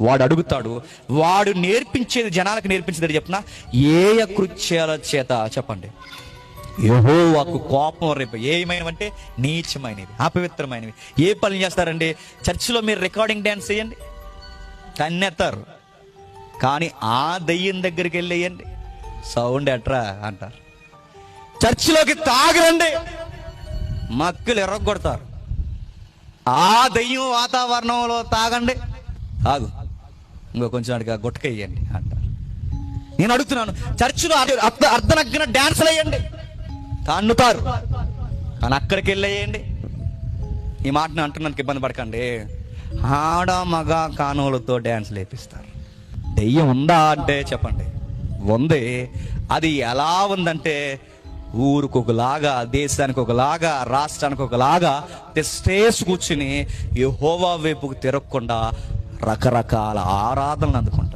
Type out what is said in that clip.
వాడు అడుగుతాడు వాడు నేర్పించేది జనాలకు నేర్పించేది చెప్పిన ఏయ కృత్యాల చేత చెప్పండి. యెహోవాకు కోపం రేపు ఏమైనవంటే నీచమైనవి అపవిత్రమైనవి. ఏ పనులు చేస్తారండి? చర్చిలో మీరు రికార్డింగ్ డ్యాన్స్ చేయండి. కన్నెత్తారు. కానీ ఆ దయ్యం దగ్గరికి వెళ్ళేయండి. సౌండ్ ఎట్రా అంటారు. చర్చిలోకి తాగరండి. మక్కులు ఎర్రగొడతారు. ఆ దయ్యం వాతావరణంలో తాగండి. తాగు. ఇంకో కొంచెం అడిగా గుట్టకేయండి అంటారు. నేను అడుగుతున్నాను చర్చిలో అర్ధ- అర్ధనగ్గిన డ్యాన్సులు వేయండి. తన్నుతారు. కానీ అక్కడికి వెళ్ళేయండి. ఈ మాట నేను అంటున్నందుకు ఇబ్బంది పడకండి. ఆడ మగ కానువులతో డ్యాన్స్ లేపిస్తారు. దెయ్యం ఉందా అంటే చెప్పండి. ఉంది. అది ఎలా ఉందంటే ఊరికి ఒకలాగా దేశానికి ఒకలాగా రాష్ట్రానికి ఒకలాగా తెస్టేసి కూర్చుని ఈ హోవా వైపుకు తిరగకుండా రకరకాల ఆరాధనలు అందుకుంటాం